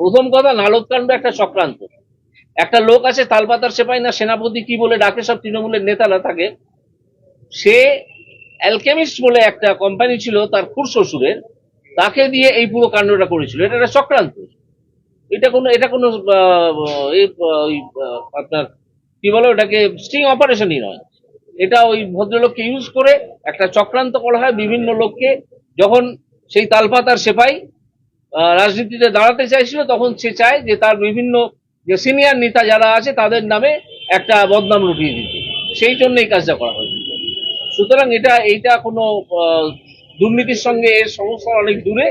প্রথম কথা নালদকাণ্ড একটা চক্রান্ত। একটা লোক আছে তালপাতার সেপাই না সেনাপতি কি বলে ডাকে সব তৃণমূলের নেতারা থাকে সে অ্যালকেমিস্ট বলে একটা কোম্পানি ছিল তার খুর শ্বশুরের তাকে দিয়ে এই পুরো কাণ্ডটা করেছিল। এটা একটা চক্রান্ত। এটা কোনো এটা কোনো আপনার কি বলে ওটাকে স্টিং অপারেশনই নয়। এটা ওই ভদ্রলোককে ইউজ করে একটা চক্রান্ত করা হয় বিভিন্ন লোককে। যখন সেই তালপাতার সেপাই রাজনীতিতে দাঁড়াতে চাইছিল, তখন সে চায় যে তার বিভিন্ন যে সিনিয়র নেতা যারা আছে, তাদের নামে একটা বদনাম লুটিয়ে দিতে। সেই জন্য এই কাজটা করা হয়েছিল সুতরাং এটা, এইটা কোনো দুর্নীতির সঙ্গে এর সমস্যা অনেক দূরে।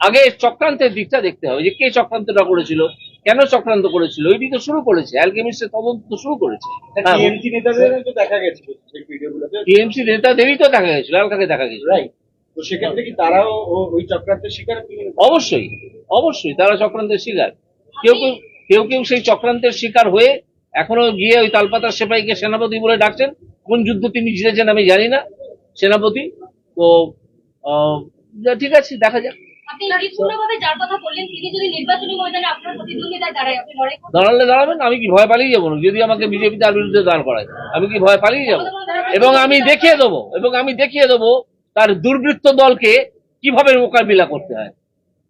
আগে চক্রান্তের দিকটা দেখতে হবে যে কে চক্রান্তটা করেছিল। কেন চক্রান্ত করেছিল? ওইটি তো শুরু করেছে। অ্যালকেমিস্টের তদন্ত তো শুরু করেছে। হ্যাঁ, টিএমসি দেখা গেছিল টিএমসি নেতাদেরই তো দেখা গেছিল আর কাকে দেখা গেছিল। সেক্ষেত্রে কি তারাও ওই চক্রান্তের শিকার অবশ্যই অবশ্যই তারা চক্রান্তের শিকার। কেউ কেউ কেউ কেউ সেই চক্রান্তের শিকার হয়ে এখনও গিয়ে ওই তালপাতার সেপাইকে সেনাপতি বলে ডাকছেন। কোন যুদ্ধ তিনি জিতেছেন আমি জানি না। সেনাপতি তো ঠিক আছে দেখা যাক। আপনি নির্দিষ্টভাবে যার কথা বললেন তিনি যদি নির্বাচনী ময়দানে আপনার প্রতিদ্বন্দ্বিতায় দাঁড়ায় আপনি লড়াই করবেন দাঁড়ালে দাঁড়াবেন আমি কি ভয় পালিয়ে যাব? না যদি আমাকে বিজেপি তার বিরুদ্ধে দাঁড় করায় আমি কি ভয় পালিয়ে যাব? এবং আমি দেখিয়ে দেবো এবং আমি দেখিয়ে দেবো তার দুর্বৃত্ত দলকে কীভাবে মোকাবিলা করতে হয়।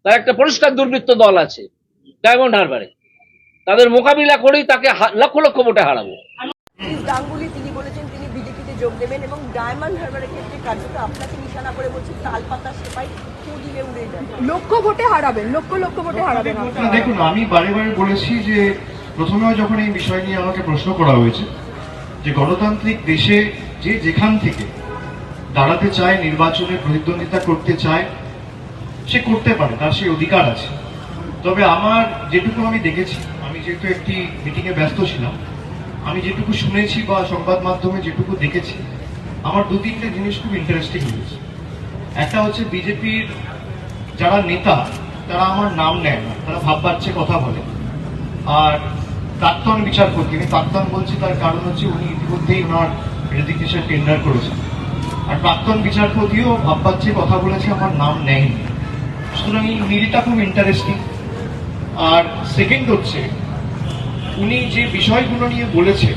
তার একটা পরিষ্কার দুর্বৃত্ত দল আছে ডায়মন্ড হারবারে। তাদের মোকাবিলা করেই তাকে লক্ষ লক্ষ ভোটে হারাবো। গাঙ্গুলি তিনি বলেছেন তিনি বিজেপিতে যোগ দেবেন এবং ডায়মন্ড হারবারের ক্ষেত্রে কার্যত আপনাকে নিশানা করে বলছেন তালপাতা সেপাই ফু দিলে উড়ে যায়। লক্ষ ভোটে হারাবেন লক্ষ লক্ষ ভোটে হারাবেন দেখুন আমি বারে বারে বলেছি যে প্রথমেও যখন এই বিষয় নিয়ে আমাকে প্রশ্ন করা হয়েছে যে গণতান্ত্রিক দেশে যে যেখান থেকে দাঁড়াতে চায় নির্বাচনে প্রতিদ্বন্দ্বিতা করতে চায় সে করতে পারে তার সেই অধিকার আছে। তবে আমার যেটুকু আমি দেখেছি আমি যেহেতু একটি মিটিংয়ে ব্যস্ত ছিলাম আমি যেটুকু শুনেছি বা সংবাদ মাধ্যমে যেটুকু দেখেছি, আমার দু তিনটে জিনিস খুব ইন্টারেস্টিং লেগেছে একটা হচ্ছে বিজেপির যারা নেতা, তারা আমার নাম নেয় না, তারা ভাব বাচ্চে কথা বলে। আর প্রাক্তন বিচার বিচারপতি, আমি প্রাক্তন বলছি, তার কারণ হচ্ছে উনি ইতিমধ্যেই ওনার রেজিগনেশন টেন্ডার করেছেন। আর প্রাক্তন বিচারপতিও ভাব বাচ্চে কথা বলেছে, আমার নাম নেয়নি। সুতরাং এই মিলটা খুব ইন্টারেস্টিং আর সেকেন্ড হচ্ছে উনি যে বিষয়গুলো নিয়ে বলেছেন,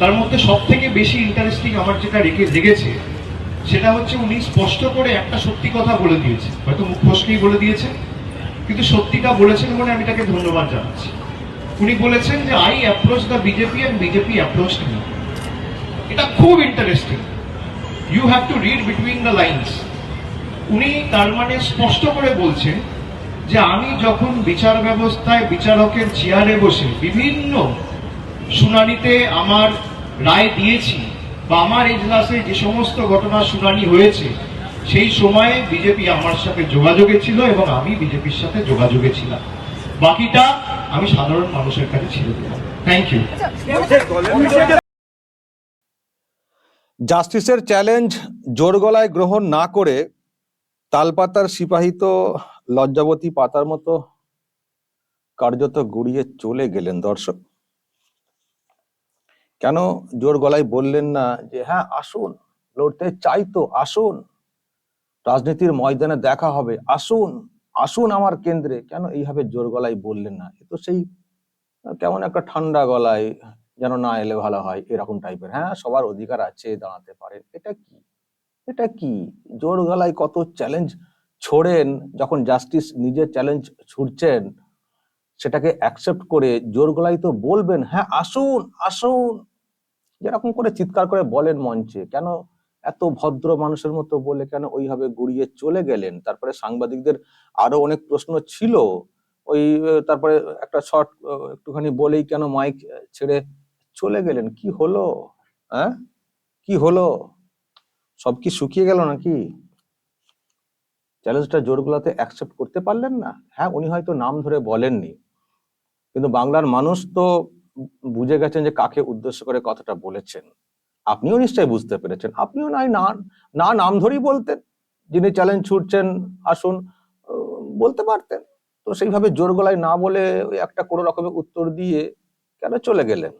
তার মধ্যে সব থেকে বেশি ইন্টারেস্টিং আমার যেটা রেখে লেগেছে, সেটা হচ্ছে উনি স্পষ্ট করে একটা সত্যি কথা বলে দিয়েছে হয়তো মুখ ফসকেই বলে দিয়েছে কিন্তু সত্যিটা বলেছেন বলে আমি তাকে ধন্যবাদ জানাচ্ছি। উনি বলেছেন যে I approach the BJP and BJP approach me এটা খুব interesting you have to read between the lines উনি তার মানে স্পষ্ট করে বলছেন যে আমি যখন বিচার ব্যবস্থায় বিচারকের চেয়ারে বসে বিভিন্ন শুনানিতে আমার রায় দিয়েছি বা আমার এজলাসে যে সমস্ত ঘটনা শুনানি হয়েছে, সেই সময়ে বিজেপি আমার সাথে যোগাযোগে ছিল এবং আমি বিজেপির সাথে যোগাযোগে ছিলাম। বাকিটা আমি সাধারণ মানুষের কাছে ছিল থ্যাংক ইউ জাস্টিসের চ্যালেঞ্জ জোর গলায় গ্রহণ না করে তালপাতার সিপাহী তো লজ্জাবতী পাতার মতো কার্যত গুড়িয়ে চলে গেলেন দর্শক। কেন জোর গলায় বললেন না যে হ্যাঁ আসুন, লড়তে চাই তো, আসুন। রাজনীতির ময়দানে দেখা হবে, আসুন আসুন আমার কেন্দ্রে। কেন এইভাবে জোর গলায় বললেন না? তো সেই, কেমন একটা ঠান্ডা গলায় যেন না এলে ভালো হয়, এরকম টাইপের। হ্যাঁ সবার অধিকার আছে, দাঁড়াতে পারে। এটা কি? এটা কি? জোর গলায় কত চ্যালেঞ্জ ছোড়েন, যখন জাস্টিস নিজের চ্যালেঞ্জ ছুড়ছেন, সেটাকে অ্যাকসেপ্ট করে জোর গলায় তো বলবেন হ্যাঁ আসুন আসুন। যেরকম করে চিৎকার করে বলেন মঞ্চে, কেন এত ভদ্র মানুষের মতো বলে কেন ওইভাবে গুড়িয়ে চলে গেলেন? তারপরে সাংবাদিকদের আরও অনেক প্রশ্ন ছিল, ওই, তারপরে একটা শর্ট একটুখানি বলেই কেন মাইক ছেড়ে চলে গেলেন? কি হলো? হ্যাঁ কি হলো? সব কি শুকিয়ে গেল নাকি? চ্যালেঞ্জটা জোরগুলাতে অ্যাকসেপ্ট করতে পারলেন না। হ্যাঁ উনি হয়তো নাম ধরে বলেননি। কিন্তু বাংলার মানুষ তো বুঝে গেছেন যে কাকে উদ্দেশ্য করে কথাটা বলেছেন। আপনিও নিশ্চয়ই বুঝতে পেরেছেন। আপনিও নাই না না নাম ধরেই বলতেন। যিনি চ্যালেঞ্জ ছুটছেন আসুন বলতে পারতেন। তো সেইভাবে জোর গলায় না বলে ওই একটা কোনো রকমের উত্তর দিয়ে কেন চলে গেলেন?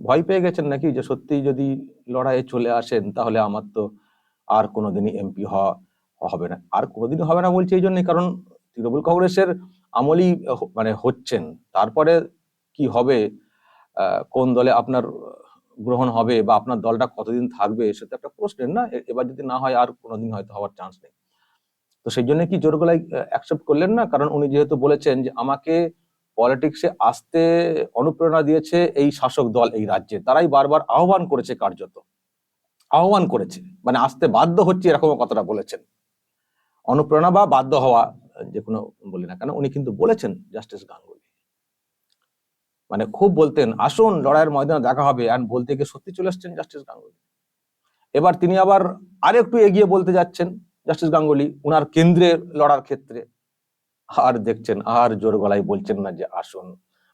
ভয় পেয়ে গেছেন নাকি যে সত্যি যদি লড়াইয়ে চলে আসেন, তাহলে আমার তো আর কোনোদিনই এমপি হওয়া হবে না। আর কোনোদিনই হবে না বলছে এই জন্যই, কারণ তৃণমূল কংগ্রেসের আমলই মানে হচ্ছেন। তারপরে কি হবে কোন দলে আপনার গ্রহণ হবে বা আপনার দলটা কতদিন থাকবে সেটা একটা প্রশ্নের না। এবার যদি না হয়, আর কোনোদিন হয়তো হওয়ার চান্স নেই। তো সেই জন্য কি জোর গলায় অ্যাকসেপ্ট করলেন না? কারণ উনি যেহেতু বলেছেন যে আমাকে পলিটিক্সে আসতে অনুপ্রেরণা দিয়েছে এই শাসক দল, এই রাজ্যে। তারাই বারবার আহ্বান করেছে কার্যত। আহ্বান করেছে। মানে আসতে বাধ্য হচ্ছে এরকম কথাটা বলেছেন। অনুপ্রেরণা বা বাধ্য হওয়া যে কোনো বলি না কেন, উনি কিন্তু বলেছেন জাস্টিস গাঙ্গুলি। মানে খুব বলতেন, আসুন লড়াইয়ের ময়দানে দেখা হবে আর বলতে গিয়ে সত্যি চলে এসছেন জাস্টিস গাঙ্গুলি। এবার তিনি আবার আরেকটু এগিয়ে বলতে যাচ্ছেন জাস্টিস গাঙ্গুলি, উনার কেন্দ্রে লড়ার ক্ষেত্রে। আর দেখছেন, আর জোর গলায় বলছেন না যে আসুন।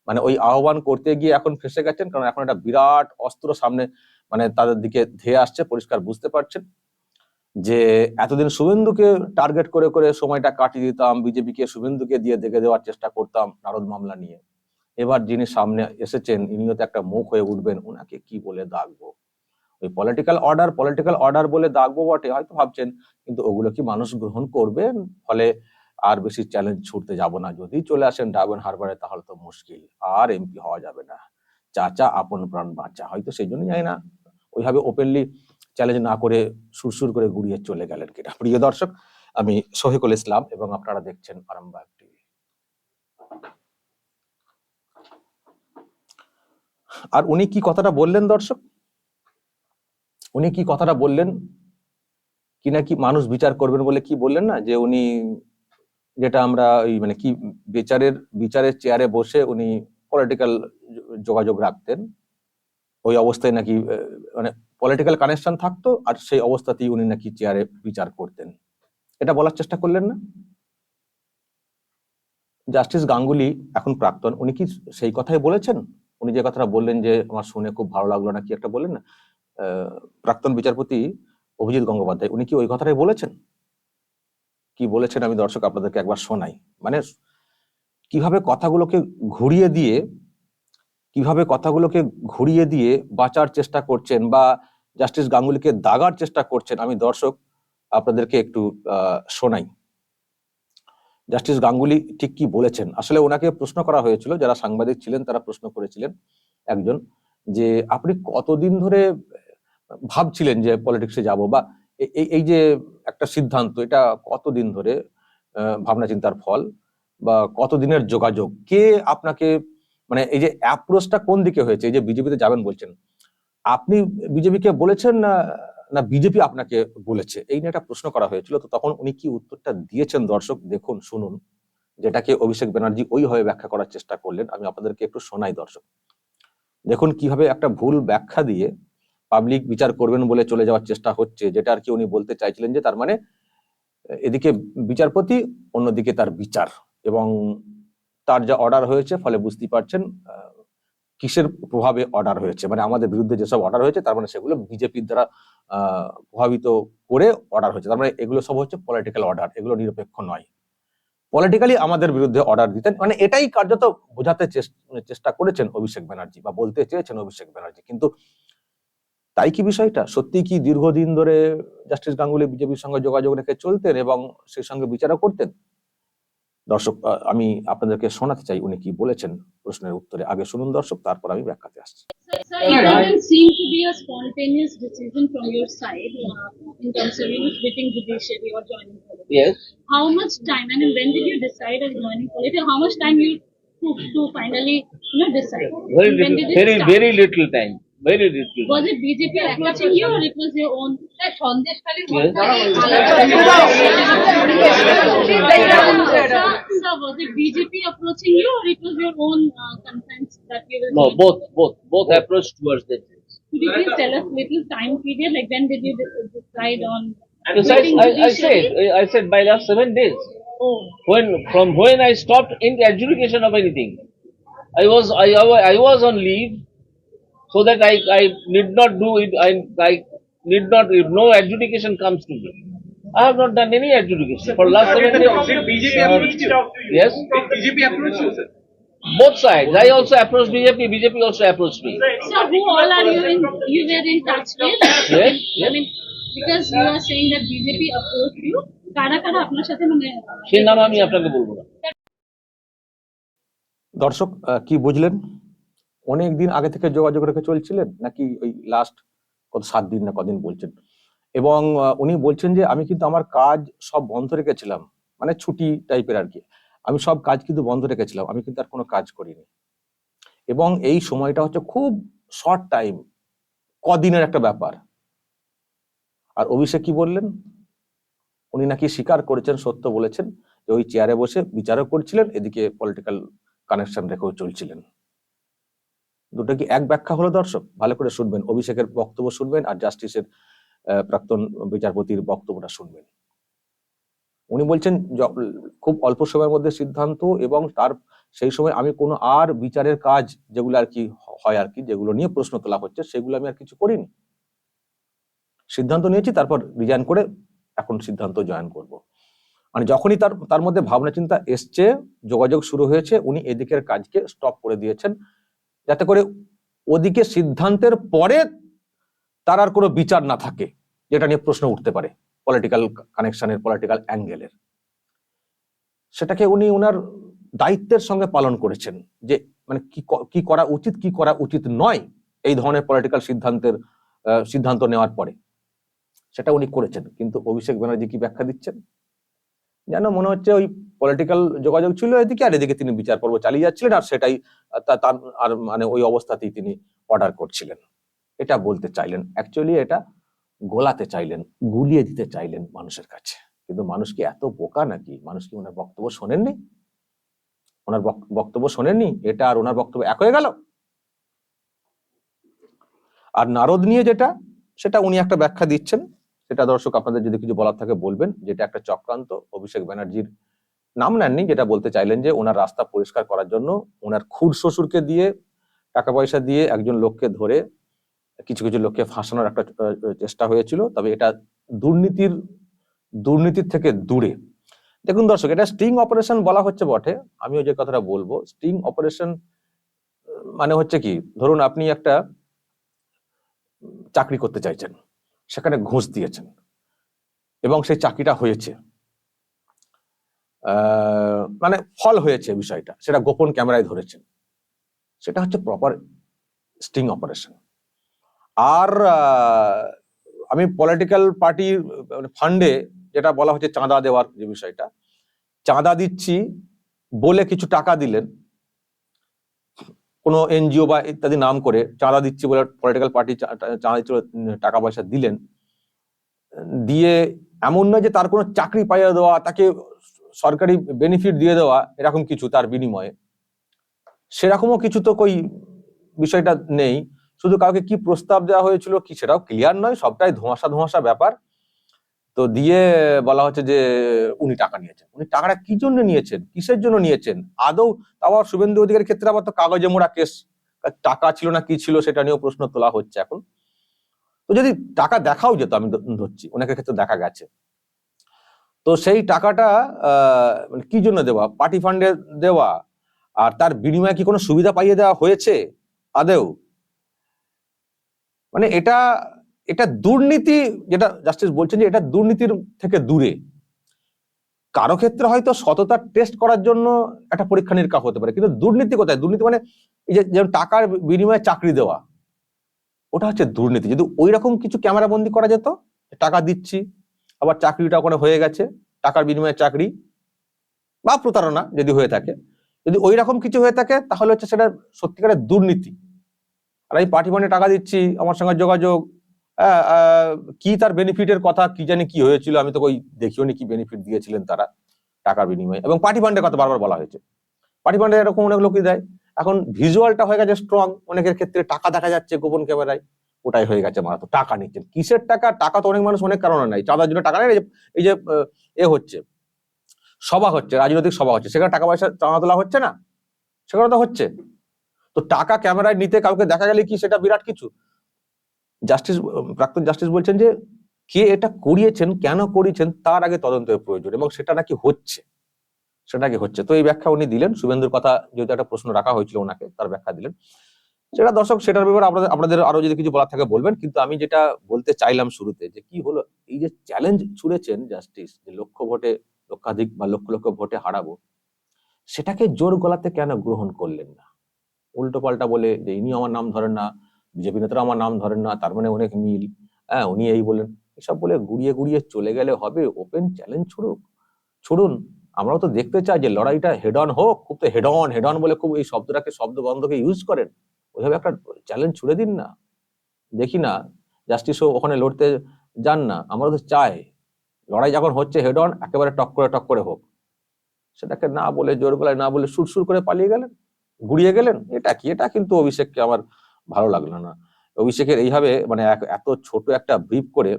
মানে ওই আহ্বান করতে গিয়ে এখন ফেসে গেছেন, কারণ এখন একটা বিরাট অস্ত্র সামনে মানে তাদের দিকে ধেয়ে আসছে, পরিষ্কার বুঝতে পারছেন। যে এতদিন শুভেন্দুকে টার্গেট করে করে সময়টা কাটিয়ে দিতাম, বিজেপিকে শুভেন্দুকে দিয়ে দেখে দেওয়ার চেষ্টা করতাম নারদ মামলা নিয়ে। এবার যিনি সামনে এসেছেন, ইনিও তো একটা মুখ হয়ে উঠবেন ওনাকে কি বলে দাগবো? ওই পলিটিক্যাল অর্ডার পলিটিক্যাল অর্ডার বলে দাগবো বটে, হয়তো ভাবছেন, কিন্তু ওগুলো কি মানুষ গ্রহণ করবেন? ফলে আর বেশি চ্যালেঞ্জ ছুটতে যাব না। যদি চলে আসেন ডায়মন্ড হারবারে তাহলে তো মুশকিল, আর এমপি হওয়া যাবে না। চাচা আপন প্রাণ বাঁচা, হয়তো সেই জন্যই জানি না। ওইভাবে ওপেনলি চ্যালেঞ্জ না করে সুরসুর করে গুড়িয়ে চলে গেলেন কিনা। প্রিয় দর্শক, আমি শহীকুল ইসলাম এবং আপনারা দেখছেন আরামবাগ টিভি। আর উনি কি কথাটা বললেন দর্শক? উনি কি কথাটা বললেন? কি না কি মানুষ বিচার করবেন বলে কি বললেন না? যে উনি যেটা আমরা ওই মানে কি বিচারের বিচারের চেয়ারে বসে উনি পলিটিক্যাল যোগাযোগ রাখতেন। ওই অবস্থায় নাকি মানে পলিটিক্যাল কানেকশন থাকতো আর সেই অবস্থাতেই উনি নাকি চেয়ারে বিচার করতেন। এটা বলার চেষ্টা করলেন না? জাস্টিস গাঙ্গুলি এখন প্রাক্তন, উনি কি সেই কথাই বলেছেন? উনি যে কথাটা বললেন যে, আমার শুনে খুব ভালো লাগল না, কি একটা বললেন না? প্রাক্তন বিচারপতি অভিজিৎ গঙ্গোপাধ্যায়, উনি কি ওই কথাটাই বলেছেন? কি বলেছেন আমি দর্শক আপনাদেরকে একবার শোনাই। মানে কীভাবে কথাগুলোকে ঘুরিয়ে দিয়ে কীভাবে কথাগুলোকে ঘুরিয়ে দিয়ে বাঁচার চেষ্টা করছেন বা জাস্টিস গাঙ্গুলিকে দাগার চেষ্টা করছেন, আমি দর্শক আপনাদেরকে একটু শোনাই। জাস্টিস গাঙ্গুলি ঠিক কি বলেছেন? আসলে ওনাকে প্রশ্ন করা হয়েছিল, যারা সাংবাদিক ছিলেন তারা প্রশ্ন করেছিলেন একজন যে, আপনি কতদিন ধরে ভাবছিলেন যে পলিটিক্সে যাব? বা এই যে একটা সিদ্ধান্ত, এটা কতদিন ধরে ভাবনা চিন্তার ফল বা কতদিনের যোগাযোগ? কে আপনাকে মানে এই যে অ্যাপ্রোচটা কোন দিকে হয়েছে? এই যে বিজেপিতে যাবেন বলছেন। আপনি বিজেপিকে বলেছেন না না বিজেপি আপনাকে বলেছে? এই নিয়ে একটা প্রশ্ন করা হয়েছিল। তো তখন উনি কি উত্তরটা দিয়েছেন? দর্শক, দেখুন, শুনুন। যেটাকে অভিষেক ব্যানার্জি ওইভাবে ব্যাখ্যা করার চেষ্টা করলেন। আমি আপনাদেরকে একটু শোনাই, দর্শক। দেখুন, কীভাবে একটা ভুল ব্যাখ্যা দিয়ে পাবলিক বিচার করবেন বলে চলে যাওয়ার চেষ্টা হচ্ছে, যেটা আর কি উনি বলতে চাইছিলেন যে তার মানে এদিকে বিচারপতি, অন্যদিকে তার বিচার। এবং তার যা অর্ডার হয়েছে, ফলে বুঝতেই পারছেন কিসের প্রভাবে অর্ডার হয়েছে। মানে আমাদের বিরুদ্ধে যেসব অর্ডার হয়েছে, তার মানে সেগুলো বিজেপির দ্বারা প্রভাবিত করে অর্ডার হয়েছে। তার মানে এগুলো সব হচ্ছে পলিটিক্যাল অর্ডার এগুলো নিরপেক্ষ নয়। পলিটিক্যালি আমাদের বিরুদ্ধে অর্ডার দিতেন। মানে এটাই কার্যত বোঝাতে চেস- চেষ্টা করেছেন অভিষেক ব্যানার্জি, বা বলতে চেয়েছেন অভিষেক ব্যানার্জি। কিন্তু তাই কি বিষয়টা? সত্যি কি দীর্ঘদিন ধরে জাস্টিস গাঙ্গুলি বিজেপির সঙ্গে যোগাযোগ রেখে চলতেন এবং সেই সঙ্গে বিচারও করতেন? দর্শক আমি আপনাদেরকে শোনাতে চাই উনি কি বলেছেন প্রশ্নের উত্তরে। আগে শুনুন দর্শক তারপর আমি ব্যাখ্যাতে আসছি। Very little time. Very little. Was it BJP approaching you or it was your own? Yes. Sir, sir, was it BJP approaching you or it was your own uh, consent that you will No, join? both, both, both approach towards that. Could you please tell us little time period, like when did you de- decide on Besides, quitting I, I said, judiciary? I said by last seven days. Oh. When, from when I stopped in the adjudication of anything. I was, I, I was on leave so that I, I need not do it, I, I need not, if no adjudication comes to me. I have not done any adjudication for last seven days. Did BJP approach you? Yes, Did BJP approach you, sir? both sides. I also approached BJP, BJP also approached me. So who all are you in, you were in touch with? Yes, I mean, Because you are saying that BJP opposed you. কারা কারা আপনার সাথে মানে সে নাম আমি আপনাকে বলব না দর্শক আহ, কি বুঝলেন অনেক দিন আগে থেকে যোগাযোগ রেখে চলছিলেন? নাকি ওই লাস্ট কত সাত দিন না কদিন বলছেন? এবং উনি বলছেন যে, আমি কিন্তু আমার কাজ সব বন্ধ রেখেছিলাম। মানে ছুটি টাইপের আর কি আমি সব কাজ কিন্তু বন্ধ রেখেছিলাম। আমি কিন্তু আর কোনো কাজ করিনি। এবং এই সময়টা হচ্ছে খুব শর্ট টাইম কদিনের একটা ব্যাপার। আর অভিষেক কি বললেন? উনি নাকি স্বীকার করেছেন, সত্য বলেছেন যে, ওই চেয়ারে বসে বিচারও করছিলেন, এদিকে পলিটিক্যাল কানেকশন রেখেও চলছিলেন। দুটো কি এক ব্যাখ্যা হলো দর্শক? ভালো করে শুনবেন, অভিষেকের বক্তব্য শুনবেন আর জাস্টিসের প্রাক্তন বিচারপতির বক্তব্যটা শুনবেন। উনি বলছেন খুব অল্প সময়ের মধ্যে সিদ্ধান্ত এবং তার, সেই সময় আমি কোনো আর বিচারের কাজ যেগুলো আর কি হয় আর কি, যেগুলো নিয়ে প্রশ্ন তোলা হচ্ছে, সেগুলো আমি আর কিছু করিনি। সিদ্ধান্ত নিয়েছি, তারপর রিজাইন করে এখন সিদ্ধান্ত জয়েন করব। মানে যখনই তার তার মধ্যে ভাবনা চিন্তা এসছে, যোগাযোগ শুরু হয়েছে, উনি এদিকের কাজকে স্টপ করে দিয়েছেন। যাতে করে ওদিকে সিদ্ধান্তের পরে তার আর কোনো বিচার না থাকে, যেটা নিয়ে প্রশ্ন উঠতে পারে পলিটিক্যাল কানেকশনের পলিটিক্যাল অ্যাঙ্গেলের সেটাকে উনি ওনার দায়িত্বের সঙ্গে পালন করেছেন, যে মানে কি কি করা উচিত, কি করা উচিত নয়, এই ধরনের পলিটিক্যাল সিদ্ধান্তের সিদ্ধান্ত নেওয়ার পরে। সেটা উনি করেছেন, কিন্তু অভিষেক ব্যানার্জি কি ব্যাখ্যা দিচ্ছেন? যেন মনে হচ্ছে ওই পলিটিক্যাল যোগাযোগ ছিল এদিকে, আর এদিকে তিনি বিচার পর্ব চালিয়ে যাচ্ছিলেন, আর সেটাই তার, আর মানে ওই অবস্থাতেই তিনি অর্ডার করছিলেন। এটা বলতে চাইলেন। অ্যাকচুয়ালি এটা গোলাতে চাইলেন, গুলিয়ে দিতে চাইলেন মানুষের কাছে। কিন্তু মানুষ কি এত বোকা নাকি? মানুষ কি ওনার বক্তব্য শোনেননি? ওনার বক্তব্য শোনেননি? এটা আর ওনার বক্তব্য এক হয়ে গেল? আর নারদ নিয়ে যেটা, সেটা উনি একটা ব্যাখ্যা দিচ্ছেন। সেটা দর্শক আপনাদের যদি কিছু বলার থাকে বলবেন, যেটা একটা চক্রান্ত। অভিষেক ব্যানার্জির নাম নেননি, যেটা বলতে চাইলেন যে ওনার রাস্তা পরিষ্কার করার জন্য ওনার খুর শ্বশুরকে দিয়ে টাকা পয়সা দিয়ে একজন লোককে ধরে কিছু কিছু লোককে ফাঁসানোর একটা চেষ্টা হয়েছিল। তবে এটা দুর্নীতির দুর্নীতির থেকে দূরে। দেখুন দর্শক, এটা স্টিং অপারেশন বলা হচ্ছে বটে। আমিও যে কথাটা বলব, স্টিং অপারেশন মানে হচ্ছে কি, ধরুন আপনি একটা চাকরি করতে চাইছেন, সেখানে ঘুষ দিয়েছেন এবং সেই চাকরিটা হয়েছে। মানে ফল হয়েছে বিষয়টা, সেটা গোপন ক্যামেরায় ধরেছেন। সেটা হচ্ছে প্রপার স্টিং অপারেশন আর আমি পলিটিক্যাল পার্টির ফান্ডে যেটা বলা হচ্ছে চাঁদা দেওয়ার যে বিষয়টা, চাঁদা দিচ্ছি বলে কিছু টাকা দিলেন, কোনো এনজিও বা ইত্যাদি নাম করে চাঁদা দিচ্ছি বলে পলিটিক্যাল পার্টি চাঁদা দিচ্ছিল টাকা পয়সা দিলেন, দিয়ে এমন নয় যে তার কোনো চাকরি পাইয়ে দেওয়া, তাকে সরকারি বেনিফিট দিয়ে দেওয়া এরকম কিছু তার বিনিময়ে। সেরকমও কিছু তো কই বিষয়টা নেই। শুধু কাউকে কি প্রস্তাব দেওয়া হয়েছিল কি সেটাও ক্লিয়ার নয়, সবটাই ধোঁয়াশা ধোঁয়াশা ব্যাপার। তো দিয়ে বলা হচ্ছে যে উনি টাকা নিয়েছেন। উনি টাকাটা কি জন্য নিয়েছেন? কিসের জন্য নিয়েছেন? আদৌ আবার শুভেন্দু অধিকারীর ক্ষেত্রে আবার তো কাগজে মোড়া কেস। টাকা ছিল না, কি ছিল সেটা নিয়েও প্রশ্ন তোলা হচ্ছে এখন। তো যদি টাকা দেখাও যেত, আমি ধরছি, অনেকের ক্ষেত্রে দেখা গেছে। তো সেই টাকাটা মানে কি জন্য দেওয়া? পার্টি ফান্ডে দেওয়া? আর তার বিনিময়ে কি কোনো সুবিধা পাইয়ে দেওয়া হয়েছে? আদেও। মানে এটা এটা দুর্নীতি যেটা জাস্টিস বলছেন যে এটা দুর্নীতির থেকে দূরে। কারও ক্ষেত্রে হয়তো সততার টেস্ট করার জন্য একটা পরীক্ষা নিরীক্ষা হতে পারে, কিন্তু দুর্নীতি কোথায়? দুর্নীতি মানে এই যে, যেমন টাকার বিনিময়ে চাকরি দেওয়া, ওটা হচ্ছে দুর্নীতি। যদি ওই রকম কিছু ক্যামেরা বন্দি করা যেত টাকা দিচ্ছি আবার চাকরিটা ওখানে হয়ে গেছে, টাকার বিনিময়ে চাকরি বা প্রতারণা যদি হয়ে থাকে। যদি ওই রকম কিছু হয়ে থাকে, তাহলে হচ্ছে সেটা সত্যিকারের দুর্নীতি। আর এই পার্টি ফান্ডে টাকা দিচ্ছি, আমার সঙ্গে যোগাযোগ কি তার বেনিফিটের কথা, কি জানি কি হয়েছিল, আমি তো ওই দেখিও নি কি বেনিফিট দিয়েছিলেন তারা টাকার বিনিময়ে। এবং পার্টি ফান্ডের কথা বারবার বলা হয়েছে। পার্টি ফান্ডে এরকম অনেক লোকই দেয়। এখন ভিজুয়ালটা হয়ে গেছে স্ট্রং অনেকের ক্ষেত্রে টাকা দেখা যাচ্ছে গোপন ক্যামেরায়। ওটাই হয়ে গেছে মারাত্মক। টাকা নিচ্ছেন। কিসের টাকা? টাকা তো অনেক মানুষ, অনেক কারণে নাই চাঁদার জন্য টাকা নেই এই যে- এই যে, এ হচ্ছে। সভা হচ্ছে, রাজনৈতিক সভা হচ্ছে। সেখানে টাকা পয়সা চাঁদা তোলা হচ্ছে না? সেখানে তো হচ্ছে। তো টাকা ক্যামেরায় নিতে কাউকে দেখা গেলে কি সেটা বিরাট কিছু? জাস্টিস, প্রাক্তন জাস্টিস বলছেন যে, কে এটা করিয়েছেন, কেন করিয়েছেন, তার আগে তদন্তের প্রয়োজন এবং সেটা নাকি হচ্ছে। সেটা নাকি হচ্ছে। তো এই ব্যাখ্যা উনি দিলেন। শুভেন্দুর কথা যেহেতু একটা প্রশ্ন রাখা হয়েছিল ওনাকে, তার ব্যাখ্যা দিলেন। সেটা দর্শক, সেটার ব্যাপারে আপনাদের আপনাদের আরও যদি কিছু বলার থাকে বলবেন। কিন্তু আমি যেটা বলতে চাইলাম শুরুতে, যে কি হলো, এই যে চ্যালেঞ্জ ছুড়েছেন জাস্টিস যে লক্ষ ভোটে লক্ষাধিক বা লক্ষ লক্ষ ভোটে হারাবো, সেটাকে জোর গলাতে কেন গ্রহণ করলেন না? উল্টো পাল্টা বলে যে ইনি আমার নাম ধরেন না, বিজেপি নেতারা আমার নাম ধরেন না, তার মানে অনেক মিল হ্যাঁ উনি এই বলেন এসব বলে গুড়িয়ে গুড়িয়ে চলে গেলে হবে ওপেন চ্যালেঞ্জ ছুড়ুক। ছুড়ুন, আমরাও তো দেখতে চাই যে লড়াইটা হেড অন হোক, খুব তো হেড অন হেড অন বলে খুব এই শব্দটাকে শব্দ বন্ধকে ইউজ করেন। ওইভাবে একটা চ্যালেঞ্জ ছুড়ে দিন না। দেখি না জাস্টিসও ওখানে লড়তে যান না। আমরা তো চাই, লড়াই যখন হচ্ছে হেড অন একেবারে টক করে টক করে হোক। সেটাকে না বলে জোর গলায়, না বলে সুর সুর করে পালিয়ে গেলেন, গুড়িয়ে গেলেন, এটা কি? এটা কিন্তু অভিষেককে আমার ভালো লাগল না। অভিষেকের এইভাবে মানে এত ছোট একটা ব্রিফ করে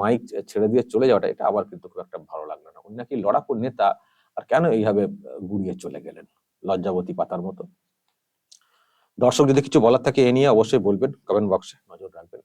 মাইক ছেড়ে দিয়ে চলে যাওয়াটা, এটা আমার কিন্তু খুব একটা ভালো লাগল না। উনি নাকি লড়াকু নেতা, আর কেন এইভাবে গুড়িয়ে চলে গেলেন, লজ্জাবতী পাতার মতো? দর্শক যদি কিছু বলার থাকে এ নিয়ে অবশ্যই বলবেন কমেন্ট বক্সে নজর রাখবেন।